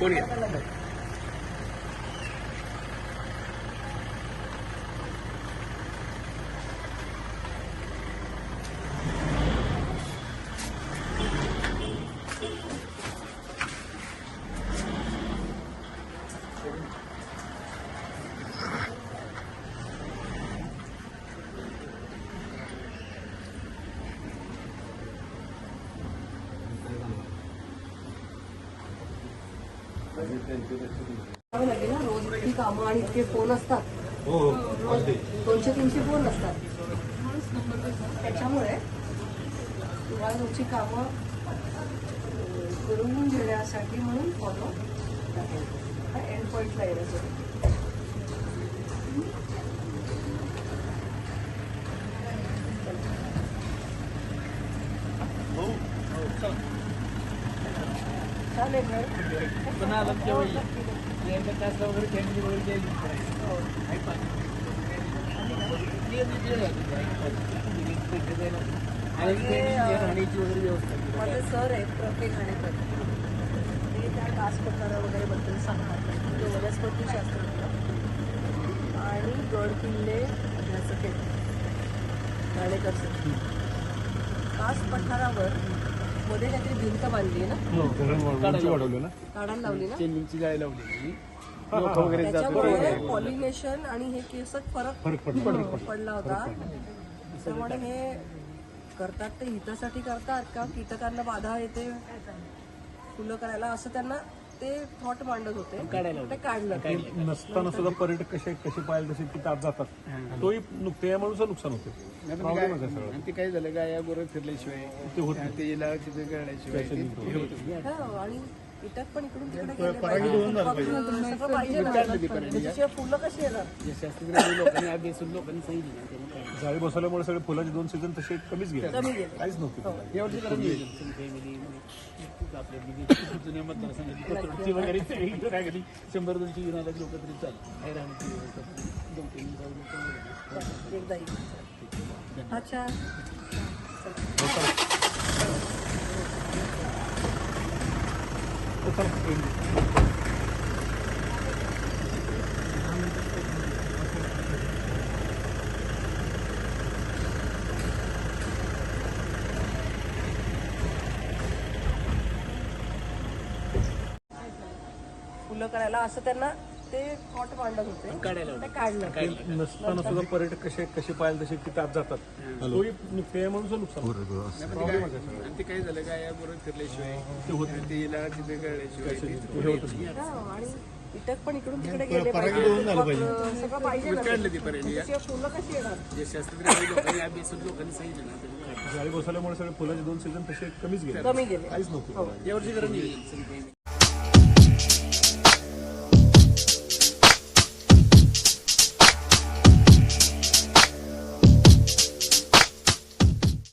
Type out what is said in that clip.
Korea लागेल ना रोज कामं आणि इतके फोन असतात. हो हो रोज दोनशे तीनशे फोन असतात. त्याच्यामुळे तुम्हाला तुमची कामं करून घेण्यासाठी म्हणून फॉलो एंड पॉईंटला येण्यासाठी चालेल मॅडम माझे सर आहेत प्रत्येक घाणेकर ते त्या कास प्रकार वगैरे बद्दल सांगतात. वनस्पती शास्त्रज्ञ. आणि गड किल्ले अभ्यासक आहेत. घाणेकर सर. कास पठारावर मध्ये काहीतरी भिंत बांधली आहे ना? वाढवली ना? काढायला लावली ना? चेंडिंगची जाळी लावलेली. लोक वगैरे जात त्याच्यामुळे पॉलिनेशन आणि हे केसच फरक पडला. होता. त्यामुळे हे करतात ते हितासाठी करतात का? कीटकांना बाधा येते? फुलं करायला असं त्यांना ते थॉट मांडत होते. ते काढलं. नसताना सुद्धा पर्यटक कसे कसे पाहिजे तसे तिथे आत जातात. तोही नुक- त्यामुळे नुकसान होते. प्रॉब्लेम आहे सगळं. आणि ते काय झालं काय या बरोबर फिरल्याशिवाय ते होत ते इला तिथे. हो, आणि कीटक पण इकडून तिकडे गेले पाहिजे. सगळं पाहिजे ना. त्याच्याशिवाय फुलं कशी येणार. जाळी बसवल्यामुळे सगळे फुलाचे दोन सीझन तसे कमीच गेले. कमी गेले. काहीच नव्हते. नियोजन. फॅमिली म्हणजे शंभर दोनशे घेऊन आले लोक तरी काय राहण्याची व्यवस्था करून दोन तीन जाऊन लोकं एकदा येईल. अच्छा फुलं करायला असं त्यांना ते थॉट मांडत होते. ते काढलं. नसताना सुद्धा पर्यटक कसे कसे पाहिजे तसे आत जातात. तोही नुक- त्यामुळे नुकसान आणि ते काय झालं काय या बरोबर फिरल्याशिवाय ते होत. नाही. ते इला तिथे करण्याशिवाय ते- हे हो, आणि पण इकडून तिकडे गेले पाहिजे. सगळं पाहिजे ना. काढलं ते पर्यंत त्याशिवाय फुलं कशी येणार? जे शास्त्रज्ञ लोकांनी अभ्यासून लोकांनी सांगितलं ना त्यामुळे काय. जाळी बसवल्यामुळे सगळे फुलाचे दोन सीझन तसे कमीच गेले. कमी गेले. काहीच नव्हते. यावरती करा नियोजन.